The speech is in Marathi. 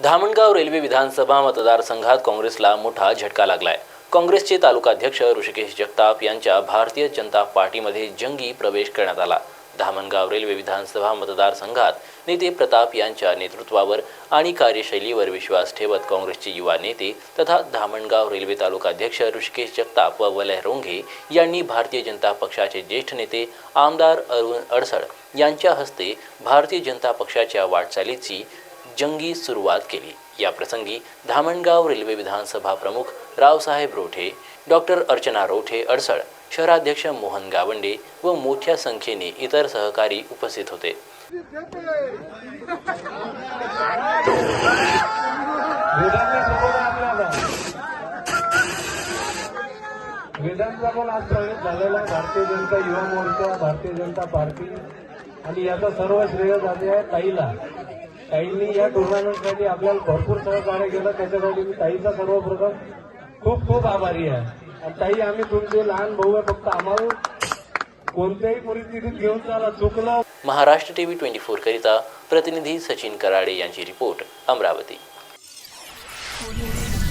धामणगाव रेल्वे विधानसभा मतदारसंघात काँग्रेसला मोठा झटका लागलाय. काँग्रेसचे तालुकाध्यक्ष ऋषिकेश जगताप यांच्या भारतीय जनता पार्टीमध्ये जंगी प्रवेश करण्यात आला. धामणगाव रेल्वे विधानसभा मतदारसंघात नेते प्रताप यांच्या नेतृत्वावर आणि कार्यशैलीवर विश्वास ठेवत काँग्रेसचे युवा नेते तथा धामणगाव रेल्वे तालुकाध्यक्ष ऋषिकेश जगताप व वलय रोंघे यांनी भारतीय जनता पक्षाचे ज्येष्ठ नेते आमदार अरुण अडसळ यांच्या हस्ते भारतीय जनता पक्षाच्या वाटचालीची जंगी सुरुवात केली. या प्रसंगी धामणगाव रेल्वे विधानसभा प्रमुख रावसाहेब रोठे डॉक्टर अर्चना रोठे अडसळ शहराध्यक्ष मोहन गावंडे व मोठ्या संख्येने इतर सहकारी उपस्थित होते. वेदांचा आज प्रवेश झालेला आहे भारतीय जनता युवा मोर्चा भारतीय जनता पार्टी आणि याचा सर्व श्रेय जाते आहे ताईला. ताईंनी या टुर्नामेंटसाठी आपल्याला भरपूर सहकार्य केलं. त्याच्यासाठी मी ताईचा सर्वप्रथम खूप खूप आभारी आहे. आणि ताई आम्ही तुमचे लहान भाऊ आहे फक्त आम्हाला कोणत्याही परिस्थितीत घेऊन चाला चुकलं. महाराष्ट्र टीव्ही ट्वेंटी फोर करिता प्रतिनिधी सचिन कराडे यांची रिपोर्ट अमरावती.